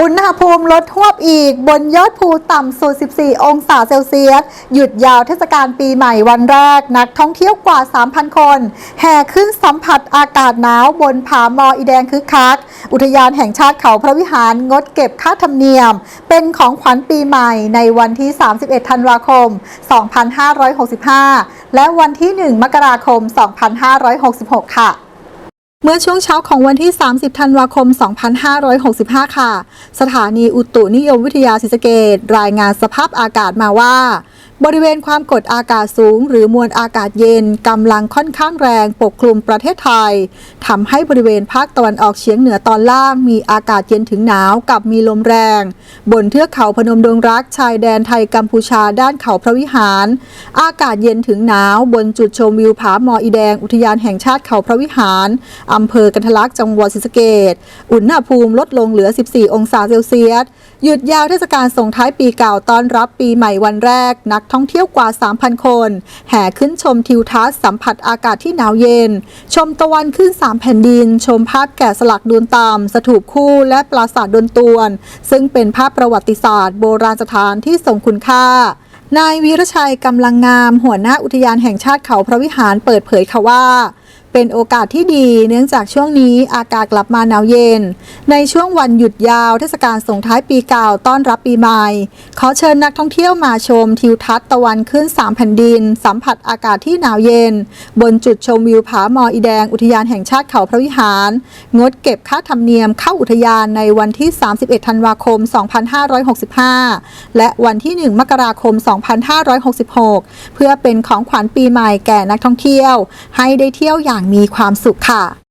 อุณหภูมิลดหวบอีก บนยอดภูต่ำสุด 14 องศาเซลเซียส หยุดยาวเทศกาลปีใหม่วันแรก นักท่องเที่ยวกว่า 3,000 คน แห่ขึ้นสัมผัสอากาศหนาวบนผามออีแดงคึกคัก อุทยานแห่งชาติเขาพระวิหารงดเก็บค่าธรรมเนียม เป็นของขวัญปีใหม่ในวันที่ 31 ธันวาคม 2565 และวันที่ 1 มกราคม 2566 ค่ะ เมื่อช่วงเช้าของวันที่ 30 ธันวาคม 2565 ค่ะ สถานีอุตุนิยมวิทยาศรีสะเกดรายงานสภาพอากาศมาว่า บริเวณความกดอากาศสูง หรือมวลอากาศเย็นกำลังค่อนข้างแรงปกคลุมประเทศไทยทำให้บริเวณภาคตะวันออกเฉียงเหนือตอนล่าง มีอากาศเย็นถึงหนาวกับมีลมแรง บนเทือกเขาพนมดงรักชายแดนไทยกัมพูชาด้านเขาพระวิหาร อากาศเย็นถึงหนาวบนจุดชมวิวผาหมออีแดงอุทยานแห่งชาติเขาพระวิหารอำเภอกันทะลักจังหวัดศรีสะเกษอุณหภูมิลดลงเหลือ 14 องศาเซลเซียส หยุดยาวเทศกาลส่งท้ายปีเก่าต้อนรับปีใหม่วันแรก นักท่องเที่ยวกว่า 3,000 คน แห่ขึ้นชมทิวทัศน์สัมผัสอากาศที่หนาวเย็น ชมตะวันขึ้น 3 แผ่นดิน ชมภาพแกะสลักดวนตาม สถูปคู่และปราสาทดนตวน ซึ่งเป็นภาพประวัติศาสตร์โบราณสถานที่ทรงคุณค่านายวีรชัยกำลังงาม หัวหน้าอุทยานแห่งชาติเขาพระวิหารเปิดเผยค่ะว่า เป็นโอกาสที่ดีเนื่องจากช่วงนี้อากาศกลับมาหนาวเย็น ในช่วงวันหยุดยาวเทศกาลส่งท้ายปีเก่าต้อนรับปีใหม่ ขอเชิญนักท่องเที่ยวมาชมทิวทัศน์ตะวันขึ้น 3 แผ่นดิน สัมผัสอากาศที่หนาวเย็น บนจุดชมวิวผาหมออีแดงอุทยานแห่งชาติเขาพระวิหาร งดเก็บค่าธรรมเนียมเข้าอุทยานในวันที่ 31 ธันวาคม 2565 และวันที่ 1 มกราคม 2566 เพื่อเป็นของขวัญปีใหม่แก่นักท่องเที่ยว ให้ได้เที่ยวอย่างมีความสุขค่ะ